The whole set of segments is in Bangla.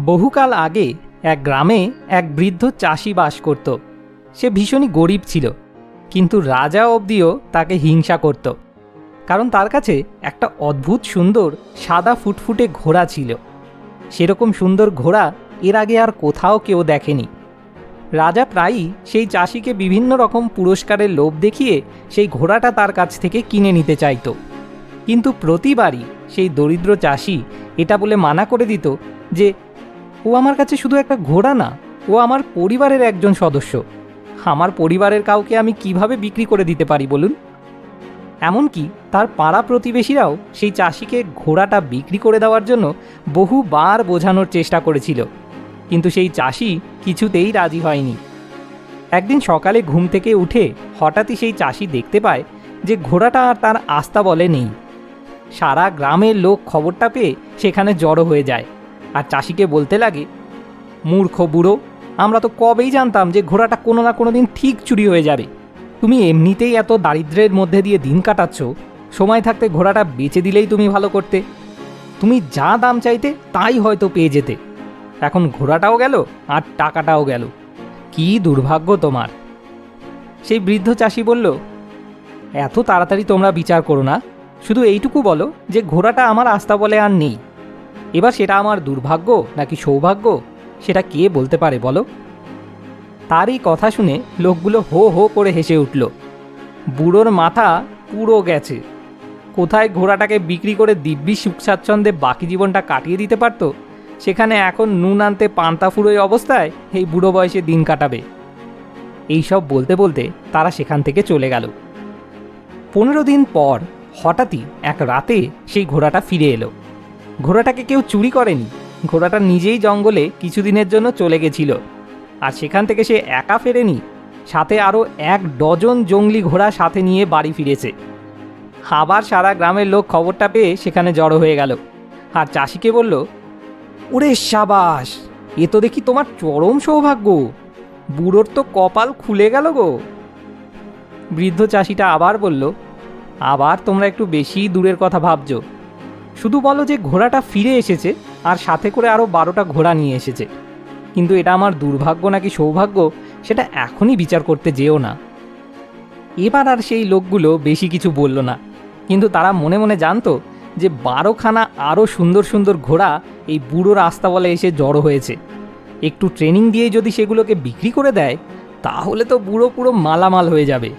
বহুকাল আগে এক গ্রামে এক বৃদ্ধ চাষি বাস করত। সে ভীষণই গরিব ছিল, কিন্তু রাজা অবধিও তাকে হিংসা করত। কারণ তার কাছে একটা অদ্ভুত সুন্দর সাদা ফুটফুটে ঘোড়া ছিল। সেরকম সুন্দর ঘোড়া এর আগে আর কোথাও কেউ দেখেনি। রাজা প্রায়ই সেই চাষিকে বিভিন্ন রকম পুরস্কারের লোভ দেখিয়ে সেই ঘোড়াটা তার কাছ থেকে কিনে নিতে চাইত। কিন্তু প্রতিবারই সেই দরিদ্র চাষি এটা বলে মানা করে দিত যে ও আমার কাছে শুধু একটা ঘোড়া না, ও আমার পরিবারের একজন সদস্য। আমার পরিবারের কাউকে আমি কীভাবে বিক্রি করে দিতে পারি বলুন? এমনকি তার পাড়া প্রতিবেশীরাও সেই চাষিকে ঘোড়াটা বিক্রি করে দেওয়ার জন্য বহুবার বোঝানোর চেষ্টা করেছিল। কিন্তু সেই চাষি কিছুতেই রাজি হয়নি। একদিন সকালে ঘুম থেকে উঠে হঠাৎই সেই চাষি দেখতে পায় যে ঘোড়াটা আর তার আস্থা বলে নেই। সারা গ্রামের লোক খবরটা পেয়ে সেখানে জড়ো হয়ে যায়। আর চাষিকে বলতে লাগে, মূর্খ বুড়ো, আমরা তো কবেই জানতাম যে ঘোড়াটা কোনো না কোনো দিন ঠিক চুরি হয়ে যাবে। তুমি এমনিতেই এত দারিদ্র্যের মধ্যে দিয়ে দিন কাটাচ্ছ, সময় থাকতে ঘোড়াটা বেচে দিলেই তুমি ভালো করতে। তুমি যা দাম চাইতে তাই হয়তো পেয়ে যেতে। এখন ঘোড়াটাও গেল আর টাকাটাও গেল। কি দুর্ভাগ্য তোমার। সেই বৃদ্ধ চাষি বলল, এত তাড়াতাড়ি তোমরা বিচার করো না। শুধু এইটুকু বলো যে ঘোড়াটা আমার আস্থা বলে আর নেই। এবার সেটা আমার দুর্ভাগ্য নাকি সৌভাগ্য? সেটা কে বলতে পারে বলো? তার এই কথা শুনে লোকগুলো হো হো করে হেসে উঠল। বুড়োর মাথা পুরো গেছে। কোথায় ঘোড়াটাকে বিক্রি করে দিব্যি সুখ স্বাচ্ছন্দ্যে বাকি জীবনটা কাটিয়ে দিতে পারতো, সেখানে এখন নুন আনতে পান্তা ফুরোয় অবস্থায় এই বুড়ো বয়সে দিন কাটাবে। এইসব বলতে বলতে তারা সেখান থেকে চলে গেল। পনেরো দিন পর হঠাৎই এক রাতে সেই ঘোড়াটা ফিরে এলো। ঘোড়াটাকে কেউ চুরি করেনি। ঘোড়াটা নিজেই জঙ্গলে কিছুদিনের জন্য চলে গেছিল। আর সেখান থেকে সে একা ফেরেনি। সাথে আরও এক ডজন জঙ্গলি ঘোড়া সাথে নিয়ে বাড়ি ফিরেছে। আবার সারা গ্রামের লোক খবরটা পেয়ে সেখানে জড়ো হয়ে গেল। আর চাষিকে বলল, ওরে সাবাস, এ তো দেখি তোমার চরম সৌভাগ্য। বুড়োর তো কপাল খুলে গেল গো। বৃদ্ধ চাষিটা আবার বলল, আবার তোমরা একটু বেশি দূরের কথা ভাবছ। শুধু বলো যে ঘোড়াটা ফিরে এসেছে আর সাথে করে আরও বারোটা ঘোড়া নিয়ে এসেছে। কিন্তু এটা আমার দুর্ভাগ্য নাকি সৌভাগ্য, সেটা এখনই বিচার করতে যেও না। এবার আর সেই লোকগুলো বেশি কিছু বলল না। কিন্তু তারা মনে মনে জানতো যে বারোখানা আরও সুন্দর সুন্দর ঘোড়া এই বুড়ো রাস্তা বলে এসে জড়ো হয়েছে। একটু ট্রেনিং দিয়ে যদি সেগুলোকে বিক্রি করে দেয়, তাহলে তো বুড়ো পুরো মালামাল হয়ে যাবে।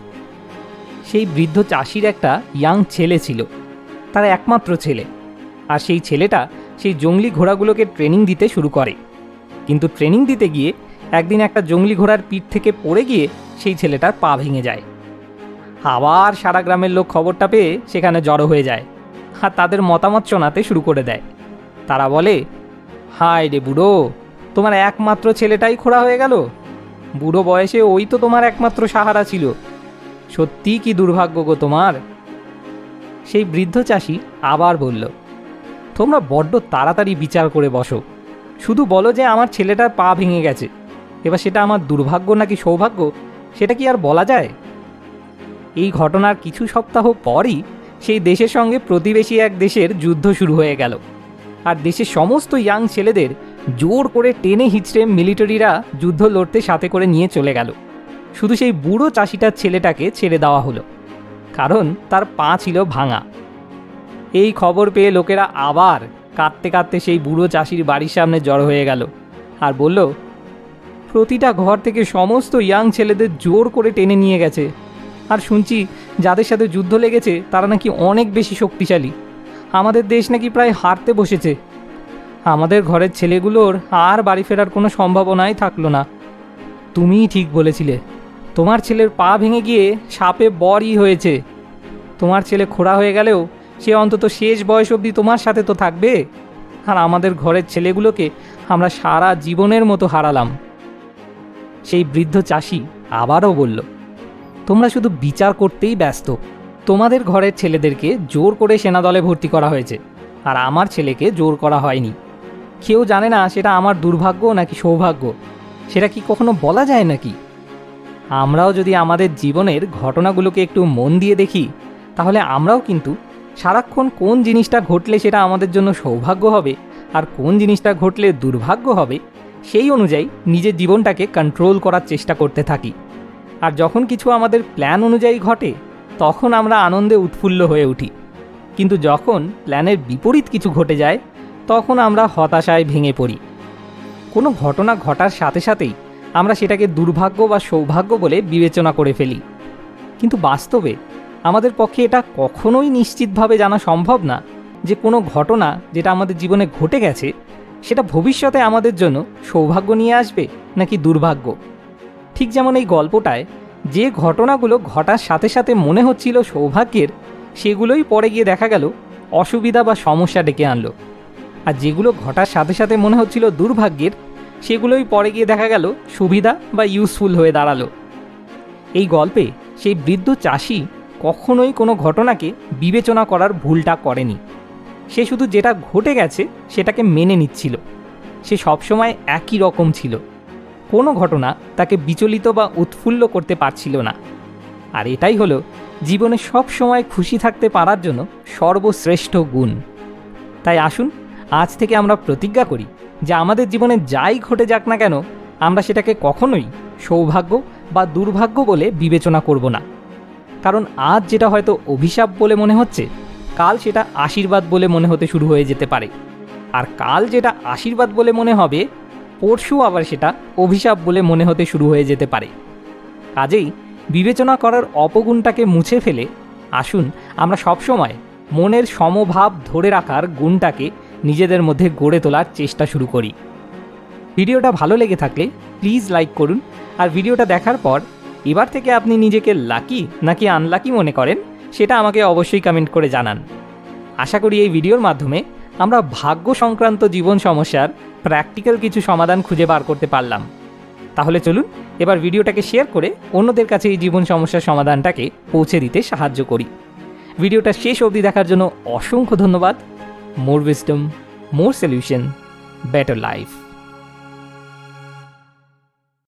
সেই বৃদ্ধ চাষির একটা ইয়াং ছেলে ছিল। তার একমাত্র ছেলে। আর সেই ছেলেটা সেই জঙ্গলি ঘোড়াগুলোকে ট্রেনিং দিতে শুরু করে। কিন্তু ট্রেনিং দিতে গিয়ে একদিন একটা জঙ্গলি ঘোড়ার পিঠ থেকে পড়ে গিয়ে সেই ছেলেটার পা ভেঙে যায়। আবার সারা গ্রামের লোক খবরটা পেয়ে সেখানে জড়ো হয়ে যায় আর তাদের মতামত শোনাতে শুরু করে দেয়। তারা বলে, হায় রে বুড়ো, তোমার একমাত্র ছেলেটাই খোড়া হয়ে গেল। বুড়ো বয়সে ওই তো তোমার একমাত্র সাহারা ছিল। সত্যি কি দুর্ভাগ্য গো তোমার? সেই বৃদ্ধ চাষি আবার বলল তোমরা বড্ড তাড়াতাড়ি বিচার করে বসো। শুধু বলো যে আমার ছেলেটার পা ভেঙে গেছে। এবার সেটা আমার দুর্ভাগ্য নাকি সৌভাগ্য? সেটা কি আর বলা যায়? এই ঘটনার কিছু সপ্তাহ পরই সেই দেশের সঙ্গে প্রতিবেশী এক দেশের যুদ্ধ শুরু হয়ে গেল। আর দেশের সমস্ত ইয়াং ছেলেদের জোর করে টেনে হিচড়ে মিলিটারিরা যুদ্ধ লড়তে সাথে করে নিয়ে চলে গেল। শুধু সেই বুড়ো চাষিটার ছেলেটাকে ছেড়ে দেওয়া হলো। কারণ তার পা ছিল ভাঙা। এই খবর পেয়ে লোকেরা আবার কাঁদতে কাঁদতে সেই বুড়ো চাষির বাড়ির সামনে জড়ো হয়ে গেল আর বলল, প্রতিটা ঘর থেকে সমস্ত ইয়াং ছেলেদের জোর করে টেনে নিয়ে গেছে। আর শুনছি, যাদের সাথে যুদ্ধ লেগেছে, তারা নাকি অনেক বেশি শক্তিশালী। আমাদের দেশ নাকি প্রায় হারতে বসেছে। আমাদের ঘরের ছেলেগুলোর আর বাড়ি ফেরার কোনো সম্ভাবনাই থাকল না। তুমিই ঠিক বলেছিলে, তোমার ছেলের পা ভেঙে গিয়ে সাপে বরই হয়েছে। তোমার ছেলে খোড়া হয়ে গেলেও সে অন্তত শেষ বয়স অবধি তোমার সাথে তো থাকবে। আর আমাদের ঘরের ছেলেগুলোকে আমরা সারা জীবনের মতো হারালাম। সেই বৃদ্ধ চাষি আবারও বলল, তোমরা শুধু বিচার করতেই ব্যস্ত। তোমাদের ঘরের ছেলেদেরকে জোর করে সেনাদলে ভর্তি করা হয়েছে। আর আমার ছেলেকে জোর করা হয়নি। কেউ জানে না সেটা আমার দুর্ভাগ্য নাকি সৌভাগ্য। সেটা কি কখনো বলা যায় নাকি? আমরাও যদি আমাদের জীবনের ঘটনাগুলোকে একটু মন দিয়ে দেখি, তাহলে আমরাও কিন্তু সারাক্ষণ কোন জিনিসটা ঘটলে সেটা আমাদের জন্য সৌভাগ্য হবে? আর কোন জিনিসটা ঘটলে দুর্ভাগ্য হবে? সেই অনুযায়ী নিজের জীবনটাকে কন্ট্রোল করার চেষ্টা করতে থাকি। আর যখন কিছু আমাদের প্ল্যান অনুযায়ী ঘটে, তখন আমরা আনন্দে উৎফুল্ল হয়ে উঠি। কিন্তু যখন প্ল্যানের বিপরীত কিছু ঘটে যায়, তখন আমরা হতাশায় ভেঙে পড়ি। কোনো ঘটনা ঘটার সাথে সাথেই আমরা সেটাকে দুর্ভাগ্য বা সৌভাগ্য বলে বিবেচনা করে ফেলি। কিন্তু বাস্তবে আমাদের পক্ষে এটা কখনোই নিশ্চিতভাবে জানা সম্ভব না যে কোনো ঘটনা যেটা আমাদের জীবনে ঘটে গেছে, সেটা ভবিষ্যতে আমাদের জন্য সৌভাগ্য নিয়ে আসবে নাকি দুর্ভাগ্য? ঠিক যেমন এই গল্পটায় যে ঘটনাগুলো ঘটার সাথে সাথে মনে হচ্ছিল সৌভাগ্যের, সেগুলোই পরে গিয়ে দেখা গেল, অসুবিধা বা সমস্যা ডেকে আনলো। আর যেগুলো ঘটার সাথে সাথে মনে হচ্ছিল দুর্ভাগ্যের, সেগুলোই পরে গিয়ে দেখা গেল সুবিধা বা ইউজফুল হয়ে দাঁড়াল। এই গল্পে সেই বৃদ্ধ চাষি কখনোই কোনো ঘটনাকে বিবেচনা করার ভুলটা করেনি। সে শুধু যেটা ঘটে গেছে সেটাকে মেনে নিচ্ছিল। সে সবসময় একই রকম ছিল। কোনো ঘটনা তাকে বিচলিত বা উৎফুল্ল করতে পারছিল না। আর এটাই হলো জীবনে সব সময় খুশি থাকতে পারার জন্য সর্বশ্রেষ্ঠ গুণ। তাই আসুন, আজ থেকে আমরা প্রতিজ্ঞা করি যে আমাদের জীবনে যাই ঘটে যাক না কেন, আমরা সেটাকে কখনোই সৌভাগ্য বা দুর্ভাগ্য বলে বিবেচনা করব না। কারণ আজ যেটা হয়তো অভিশাপ বলে মনে হচ্ছে, কাল সেটা আশীর্বাদ বলে মনে হতে শুরু হয়ে যেতে পারে। আর কাল যেটা আশীর্বাদ বলে মনে হবে পরশু আবার সেটা অভিশাপ বলে মনে হতে শুরু হয়ে যেতে পারে। কাজেই বিবেচনা করার অপগুণটাকে মুছে ফেলে আসুন আমরা সবসময় মনের সমভাব ধরে রাখার গুণটাকে নিজেদের মধ্যে গড়ে তোলার চেষ্টা শুরু করি। ভিডিওটা ভালো লেগে থাকলে প্লিজ লাইক করুন আর ভিডিওটা দেখার পর এবার থেকে আপনি নিজেকে লাকি নাকি আনলাকি মনে করেন, সেটা আমাকে অবশ্যই কমেন্ট করে জানান। আশা করি এই ভিডিওর মাধ্যমে আমরা ভাগ্য সংক্রান্ত জীবন সমস্যার প্র্যাকটিক্যাল কিছু সমাধান খুঁজে বার করতে পারলাম। তাহলে চলুন, এবার ভিডিওটাকে শেয়ার করে অন্যদের কাছে এই জীবন সমস্যার সমাধানটাকে পৌঁছে দিতে সাহায্য করি। ভিডিওটা শেষ অবধি দেখার জন্য অসংখ্য ধন্যবাদ। More wisdom more solution better life